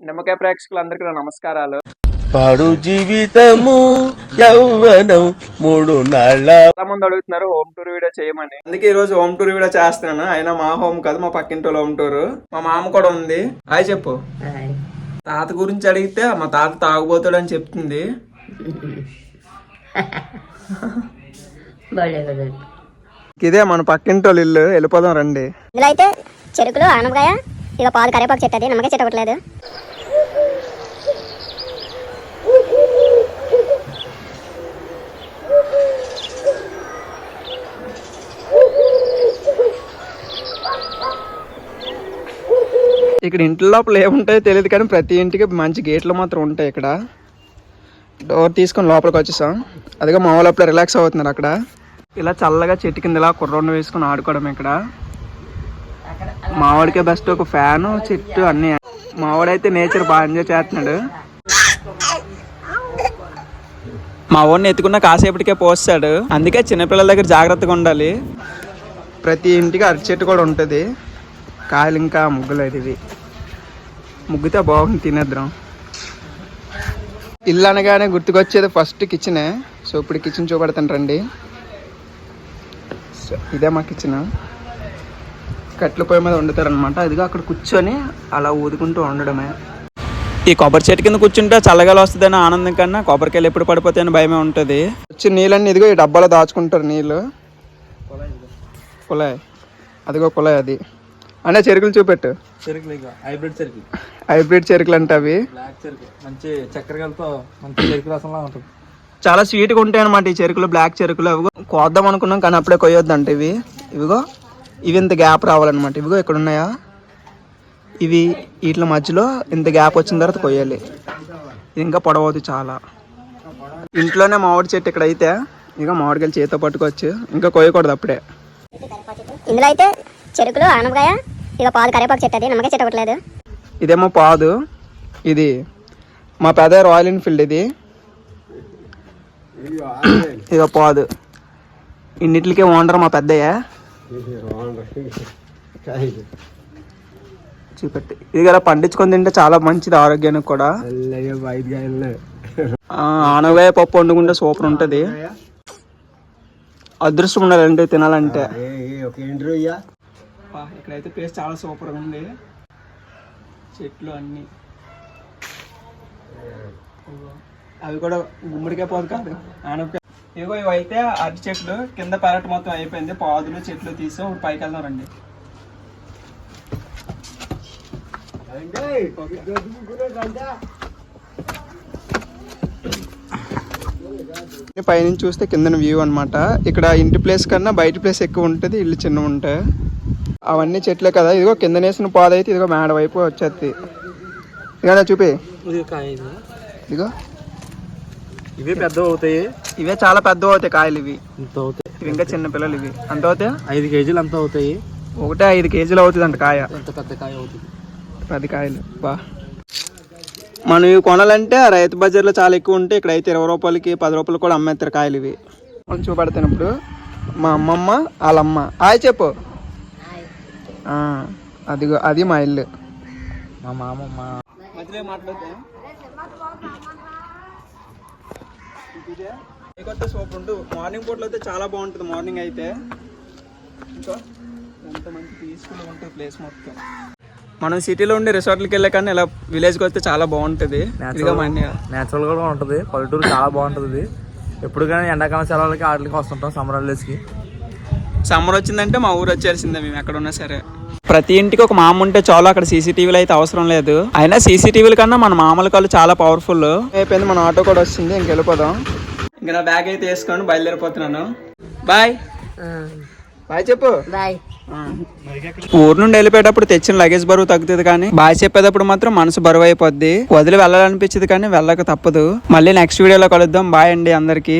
నిమ్మకాయ ప్రేక్షకులందరికీ నా నమస్కారాలు. పాడు జీవితము యౌవనం మూడు నాళ్ళ చాలా మంది అడుగుతున్నారు హోమ్ టూర్ వీడియో చేయమని. అందుకే ఈ రోజు హోమ్ టూర్ వీడియో చేస్తున్నాను. అయినా మా హోమ్ కాదు మా పక్కింటి హోమ్ టూర్ మా మామ కూడా ఉంది. హాయ్ చెప్పు. తాత గురించి అడిగితే మా తాత తాగుబోతాడు అని చెప్తుంది. ఇదే మన పక్కింటి వాళ్ళ ఇల్లు. వెళ్ళిపోదాం రండి. ఇందులో అయితే చెరుకులు ఆనపకాయ ఇక పాలు కరేపాకు చెట్టు అది నిమ్మకాయ చెట్టు ఇక్కడ ఇంటి లోపల ఏముంటాయో తెలియదు కానీ ప్రతి ఇంటికి మంచి గేట్లు మాత్రం ఉంటాయి ఇక్కడ. డోర్ తీసుకొని లోపలికి వచ్చేసాం. అదిగా మా వాళ్ళు అప్పుడు రిలాక్స్ అవుతున్నారు అక్కడ. ఇలా చల్లగా చెట్టు కింద ఇలా కుర్రోండ వేసుకొని ఆడుకోవడం ఇక్కడ. మావాడికే బెస్ట్ ఒక ఫ్యాను చెట్టు అన్నీ. మావాడైతే నేచర్ బాగా ఎంజాయ్ చేస్తున్నాడు. మా వాడిని ఎత్తుకున్న కాసేపటికే పోస్తాడు. అందుకే చిన్నపిల్లల దగ్గర జాగ్రత్తగా ఉండాలి. ప్రతి ఇంటికి అరటి చెట్టు కూడా ఉంటుంది. కాయలు ఇంకా ముగ్గులేదు ఇవి. ముగ్గుతే బాగుంది తినేద్దాం. ఇల్లు అనగానే గుర్తుకొచ్చేది ఫస్ట్ కిచెనే సో ఇప్పుడు కిచెన్ చూపెడతాను రండి. సో ఇదే మా కిచెన్ కట్ల పొయ్యి మీద వండుతారనమాట అదిగా అక్కడ కూర్చొని అలా ఊదుకుంటూ వండడమే ఈ కొబ్బరి చెట్టు కింద కూర్చుంటే చల్లగాలి వస్తుందని ఆనందం కన్నా కొబ్బరికాయలు ఎప్పుడు పడిపోతాయని భయమే ఉంటుంది. వచ్చి నీళ్ళన్నీ ఇదిగో ఈ డబ్బాలో దాచుకుంటారు నీళ్ళు. కుళాయి. అదిగో కుళాయి అది. అనే చెరుకులు చూపెట్టు. చెరుకులు హైబ్రిడ్ చెరుకు హైబ్రిడ్ చెరుకులు అంటే అవి. బ్లాక్ చెరుకు. మంచి చక్కెరకాయలతో మంచి చెరుకు రసంలా ఉంటుంది. చాలా స్వీట్గా ఉంటాయి అనమాట ఈ చెరుకులు బ్లాక్ చెరుకులు. అవి కోద్దాం అనుకున్నాం కానీ అప్పుడే కొయ్యొద్దంట ఇవి. ఇవిగో ఇవి ఇంత గ్యాప్ రావాలన్నమాట. ఇవిగో ఇక్కడ ఉన్నాయా ఇవి వీటి మధ్యలో ఇంత గ్యాప్ వచ్చిన తర్వాత కొయ్యాలి. ఇది ఇంకా పొడవద్దు చాలా. ఇంట్లోనే మామిడి చెట్టు ఇక్కడ అయితే ఇక మామిడికాయలు చేతితో పట్టుకోవచ్చు ఇంకా కొయ్యకూడదు అప్పుడే. ఇందులో అయితే చెరుకులు ఆనపకాయ ఇక పాలు కరివేపాకు చెట్టు అది నిమ్మకాయ చెట్టు ఒకటి లేదు. ఇదేమో పాదు. ఇది మా పెద్ద రాయల్ ఎన్ఫీల్డ్ ఇది. ఇక పాదు. ఇన్నిటికే ఓనర్ మా పెద్దయ్య. చూపెట్టి. ఇది కదా పండించుకొని తింటే చాలా మంచిది ఆరోగ్యానికి కూడా. ఆనగాయ పప్పు వండుకుంటే సూపర్ ఉంటుంది. అదృష్టం ఉండాలంటే తినాలంటే. ఇక్కడైతే ప్లేస్ చాలా సూపర్గా ఉంది. చెట్లు అన్నీ. అవి కూడా గుమ్మడికాయ పోదు కాదు. ఆనపకాయ ఇదిగో ఇవి అయితే అరటి చెట్లు కింద పెరట్ మొత్తం అయిపోయింది. పాదులు చెట్లు తీసి ఒకటి పైకి వెళ్దాం రండి పైనుంచి చూస్తే కిందన వ్యూ అన్నమాట. ఇక్కడ ఇంటి ప్లేస్ కన్నా బయట ప్లేస్ ఎక్కువ ఉంటుంది ఇల్లు చిన్న ఉంటాయి అవన్నీ చెట్లే కదా. ఇదిగో కింద వేసిన పాద అయితే ఇదిగో మేడ వైపు వచ్చేది. ఇక చూపి. ఇది కాయ ఇది. ఇదిగో. ఇవే పెద్ద అవుతాయి ఇవే చాలా పెద్ద అవుతాయి కాయలు ఇవి. ఇంత అవుతాయి ఇవి ఇంకా చిన్న పిల్లలు ఇవి. అంత అవుతాయి ఐదు కేజీలు అంత అవుతాయి ఒకటే ఐదు కేజీలు అవుతుంది అంట కాయ. ఎంత పెద్ద కాయ అవుతుంది? పది కాయలు. బా. మనం ఇవి కొనాలంటే ఆ రైతు బజార్లో చాలా ఎక్కువ ఉంటాయి. ఇక్కడ అయితే ఇరవై రూపాయలకి పది రూపాయలు కూడా అమ్మేస్తారు కాయలు ఇవి. మనం చూపెడతాను ఇప్పుడు మా అమ్మమ్మ వాళ్ళమ్మ. హాయ్ చెప్పు. ఆ, అదిగో అది మా ఇల్లు. మా మామ మా మధ్యలో మాట్లాడితే కొత్త సూపర్ ఉంటుంది మార్నింగ్ పూటలో అయితే చాలా బాగుంటుంది మార్నింగ్ అయితే. ఇంకా ఎంత మంచి పీస్ఫుల్ ఉంటుంది ప్లేస్ మొత్తం. మనం సిటీలో ఉండే రిసార్ట్లకి వెళ్ళే కానీ ఇలా విలేజ్కి వస్తే చాలా బాగుంటుంది. నేచురల్ కూడా ఉంటుంది. పల్లెటూరు చాలా బాగుంటుంది ఎప్పుడు కానీ ఎండాకాలం సెలవులకి ఆటలకి వస్తుంటాం సమ్మర్ హాలిడేస్కి సమ్మర్ వచ్చిందంటే మా ఊరు వచ్చేసిందే మేము ఎక్కడ ఉన్నా సరే. ప్రతి ఇంటికి ఒక మామ ఉంటే చాలు అక్కడ సీసీటీవీలు అయితే అవసరం లేదు. అయినా సీసీటీవీల కన్నా మన మామూలు కాళ్ళు చాలా పవర్ఫుల్ అయిపోయింది మన ఆటో కూడా వచ్చింది ఇంక వెళ్ళిపోదాం. ఇంకా నా బ్యాగ్ అయితే వేసుకొని బయలుదేరిపోతున్నాను. బాయ్ బాయ్ చెప్పు. బాయ్ ఊరు నుండి వెళ్ళిపోయేటప్పుడు తెచ్చిన లగేజ్ బరువు తగ్గుతుంది కానీ బాయ్ చెప్పేటప్పుడు మాత్రం మనసు బరువు అయిపోద్ది. వదిలి వెళ్ళాలనిపించింది కానీ వెళ్ళక తప్పదు. మళ్ళీ నెక్స్ట్ వీడియోలో కలుద్దాం. బాయ్ అండి అందరికి.